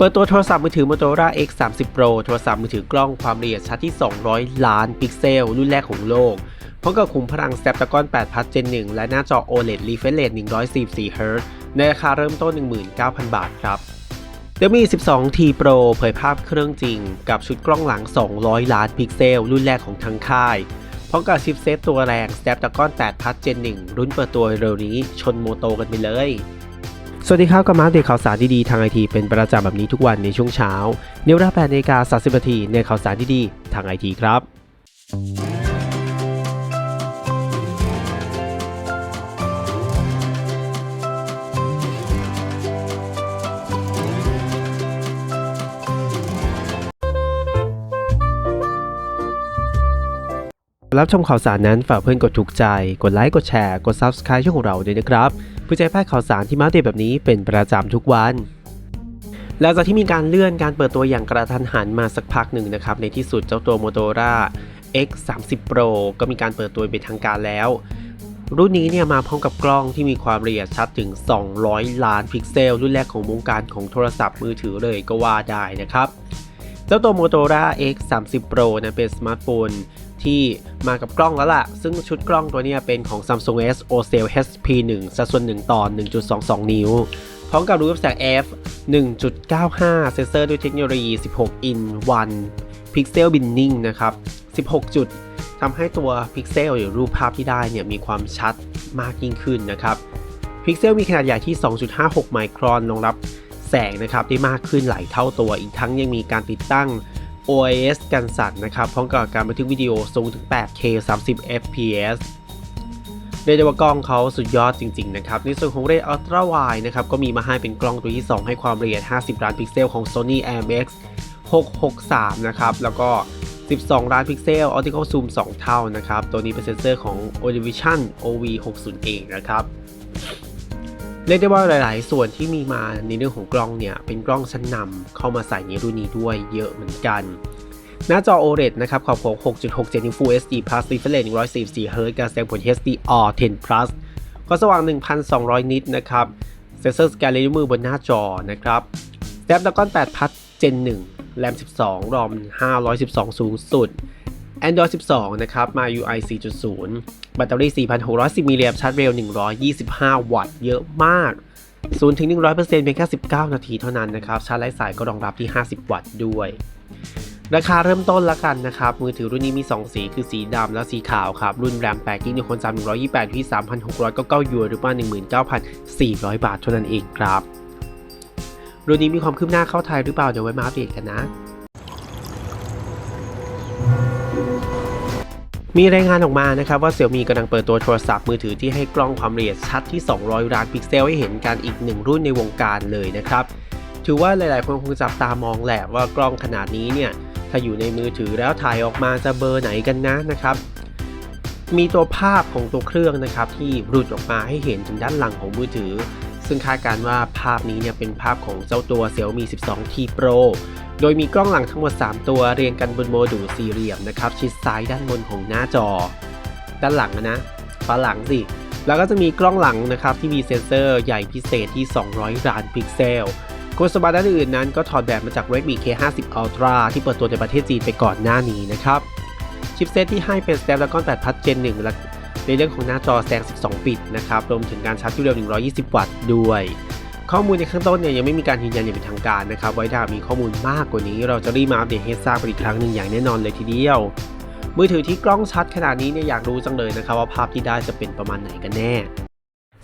เปิดตัวโทรศัพท์มือถือ Motorola X 3 0 Pro โทรศัพท์มือถือกล้องความละเอียดชัดที่ 200 ล้านพิกเซล รุ่นแรกของโลกพร้อมกับขุมพลัง Snapdragon 8 Plus Gen 1 และหน้าจอ OLED Refresh Rate 144 Hz ในราคาเริ่มต้น 19,000 บาทครับเดมี 12T Pro เผยภาพเครื่องจริง กับชุดกล้องหลัง 200 ล้านพิกเซล รุ่นแรกของทางค่ายพร้อมกับชิปเซตตัวแรง Snapdragon 8 Plus Gen 1 รุ่นเปิดตัวเร็วนี้ชนโมโตกันไปเลย สวัสดีครับกับมาอัปเดตข่าวสารดีๆทางไอทีเป็นประจำแบบนี้ทุกวันในช่วงเช้าในเวลา8นาฬิกา30นาทีในข่าวสารดีๆทางไอทีครับ รับชมข่าวสารนั้นฝากเพื่อนกดถูกใจ กดไลค์ กดแชร์ กด Subscribe ช่องของเราด้วยนะครับ เพื่อจะให้พลาดข่าวสารที่มาเดตแบบนี้เป็นประจำทุกวันหลังจากที่มีการเลื่อนการเปิดตัวอย่างกระทันหันมาสักพักหนึ่งนะครับ ในที่สุดเจ้าตัว Motorola X 3 0 Pro ก็มีการเปิดตัวเป็นทางการแล้ว รุ่นนี้เนี่ยมาพร้อมกับกล้องที่มีความละเอียดชัดถึง 200 ล้านพิกเซล รุ่นแรกของวงการของโทรศัพท์มือถือเลยก็ว่าได้นะครับ เจ้าตัว Motorola X 3 0 Pro นะเป็นสมาร์ทโฟน ที่มากับกล้องแล้วล่ะ ซึ่งชุดกล้องตัวนี้เป็นของ Samsung S OCell HP1 สัดส่วน 1 ต่อ 1.22 นิ้ว พร้อมกับรูปแสง f 1.95 เซนเซอร์ด้วยเทคโนโลยี 16 in 1 Pixel Binning นะครับ 16 จุดทำให้ตัวพิกเซลหรือรูปภาพที่ได้เนี่ยมีความชัดมากยิ่งขึ้นนะครับพิกเซลมีขนาดใหญ่ที่ 2.56 ไมครอนรองรับแสงนะครับได้มากขึ้นหลายเท่าตัวอีกทั้งยังมีการติดตั้ง OIS กันสั่นนะครับพร้อมกับการบันทึกวิดีโอสูงถึง 8K 30 fps เรียกได้ว่ากล้องเขาสุดยอดจริง ๆ นะครับ ในส่วนของ Ray Ultra Wide นะครับ ก็มีมาให้เป็นกล้องตัวที่ 2 ให้ความละเอียด 50 ล้านพิกเซลของ Sony IMX 663 นะครับ แล้วก็ 12 ล้านพิกเซล Optical Zoom 2 เท่านะครับ ตัวนี้เป็นเซนเซอร์ของ Olivision OV60 เองนะครับ เรียกได้ว่าหลาย ๆ ส่วนที่มีมาในเรื่องของกล้องเนี่ย เป็นกล้องชั้นนำเข้ามาใส่ในรุ่นนี้ด้วยเยอะเหมือนกัน หน้าจอ OLED นะครับขอบของ6.67 นิ้ว Full HD Plus Refresh 144 Hz การแสดงผล HDR 10 Plus ความสว่าง 1,200 นิตนะครับ เซนเซอร์สแกนลายนิ้วมือบนหน้าจอนะครับ Snapdragon 8 Plus Gen 1 RAM 12 ROM 512 สูงสุด Android 12 นะครับ มา UI 4.0 แบตเตอรี่ 4,610มิลลิแอมป์ชาร์จเร็ว 125 วัตต์ เยอะมาก 0 ถึง 100%เพียงแค่ 19 นาทีเท่านั้นนะครับ ชาร์จไร้สายก็รองรับที่ 50 วัตต์ด้วย ราคาเริ่มต้นละกันนะครับ มือถือรุ่นนี้มี 2 สีคือสีดำและสีขาวครับ รุ่นแรม8กิกในคน3 128ที่3,699ยูโรหรือว่า19,400บาทเท่านั้นเองครับรุ่นนี้มีความคืบหน้าเข้าไทยหรือเปล่าเดี๋ยวไว้มาอัปเดตกันนะ มีรายงานออกมานะครับว่าเซี่ยมี่กำลังเปิดตัวโทรศัพท์มือถือที่ให้กล้องความละเอียดชัดที่ 200 ล้านพิกเซลให้เห็นกันอีกหนึ่งรุ่นในวงการเลยนะครับ ถือว่าหลาย ๆ คนคงจับตามองแหละว่ากล้องขนาดนี้เนี่ย ถ้าอยู่ในมือถือแล้วถ่ายออกมาจะเบอร์ไหนกันนะนะครับ มีตัวภาพของตัวเครื่องนะครับที่หลุดออกมาให้เห็นถึงด้านหลังของมือถือ ซึ่งคาดการว่าภาพนี้เนี่ยเป็นภาพของเจ้าตัว Xiaomi 12T Pro โดยมีกล้องหลังทั้งหมด 3 ตัวเรียงกันบนโมดูลสี่เหลี่ยมนะครับ ชิดซ้ายด้านบนของหน้าจอ ด้านหลังอะนะฝาหลังสิ แล้วก็จะมีกล้องหลังนะครับที่มีเซ็นเซอร์ใหญ่พิเศษที่ 200 ล้านพิกเซลคุณสมบัติด้านอื่นนั้นก็ถอดแบบมาจาก Redmi K50 Ultra ที่เปิดตัวในประเทศจีนไปก่อนหน้านี้นะครับ ชิปเซตที่ให้เป็น Snapdragon 8 Plus Gen 1และ ในเรื่องของหน้าจอแสง 12 ปิดนะครับ รวมถึงการชาร์จที่เร็ว 120 วัตต์ด้วย ข้อมูลในข้างต้นเนี่ยยังไม่มีการยืนยันอย่างเป็นทางการนะครับ ไว้ถ้ามีข้อมูลมากกว่านี้ เราจะรีบมาอัปเดตให้ทราบอีกครั้งหนึ่งอย่างแน่นอนเลยทีเดียว มือถือที่กล้องชัดขนาดนี้เนี่ยอยากรู้จังเลยนะครับว่าภาพที่ได้จะเป็นประมาณไหนกันแน่